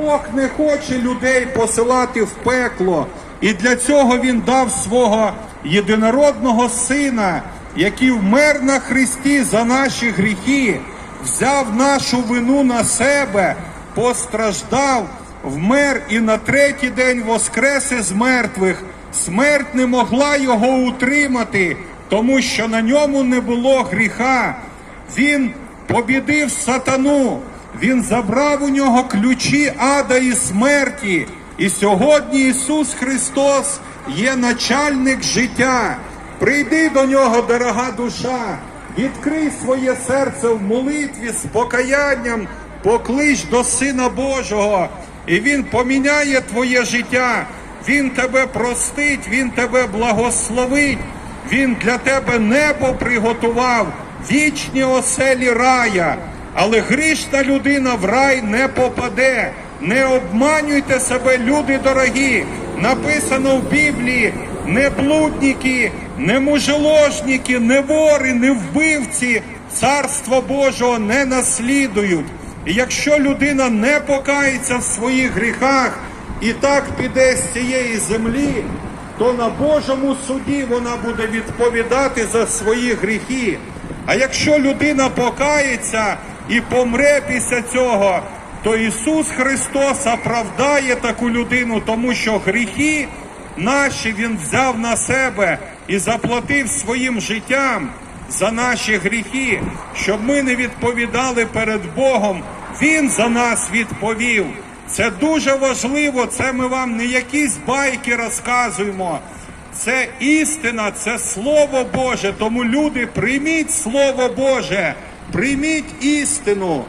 Бог не хоче людей посилати в пекло, і для цього Він дав свого єдинородного сина, який вмер на Христі за наші гріхи, взяв нашу вину на себе, постраждав, вмер і на третій день воскрес із мертвих. Смерть не могла його утримати, тому що на ньому не було гріха. Він побідив сатану, він забрав у нього ключі ада і смерті. І сьогодні Ісус Христос є начальник життя. Прийди до нього, дорога душа, відкрий своє серце в молитві з покаянням, поклич до Сина Божого, і Він поміняє твоє життя. Він тебе простить, Він тебе благословить. Він для тебе небо приготував, вічні оселі рая. Але грішна людина в рай не попаде. Не обманюйте себе, люди дорогі. Написано в Біблії: не блудники, не мужеложники, не вори, не вбивці царство Божого не наслідують. І якщо людина не покається в своїх гріхах і так піде з цієї землі, то на Божому суді вона буде відповідати за свої гріхи. А якщо людина покається і помре після цього, то Ісус Христос оправдає таку людину, тому що гріхи наші Він взяв на себе і заплатив своїм життям за наші гріхи, щоб ми не відповідали перед Богом. Він за нас відповів. Це дуже важливо. Це ми вам не якісь байки розказуємо. Це істина, це Слово Боже. Тому люди, прийміть Слово Боже, прийміть істину.